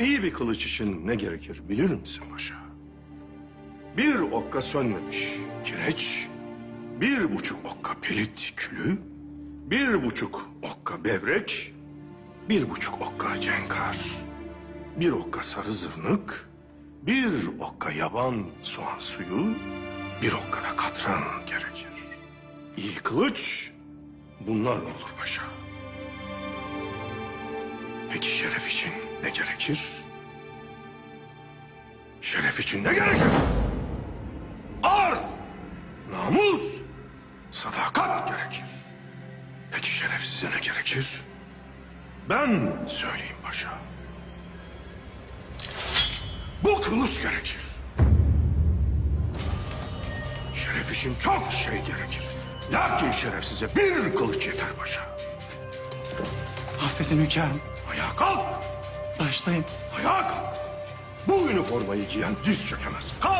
İyi bir kılıç için ne gerekir bilir misin paşa? Bir okka sönmemiş kireç, bir buçuk okka pelit külü, bir buçuk okka bevrek, bir buçuk okka cenkar, bir okka sarı zırnık, bir okka yaban soğan suyu, bir okka da katran gerekir. İyi kılıç bunlarla olur paşa. Peki şeref için ne gerekir? Şeref için ne gerekir? Ar, namus, sadakat gerekir. Peki şeref size ne gerekir? Ben söyleyeyim paşa. Bu kılıç gerekir. Şeref için çok şey gerekir. Lakin şeref size bir kılıç yeter paşa. Affedin hünkârım. Ayağa kalk. Başlayın. Kalk. Bu üniformayı giyen diz çökemez. Kalk.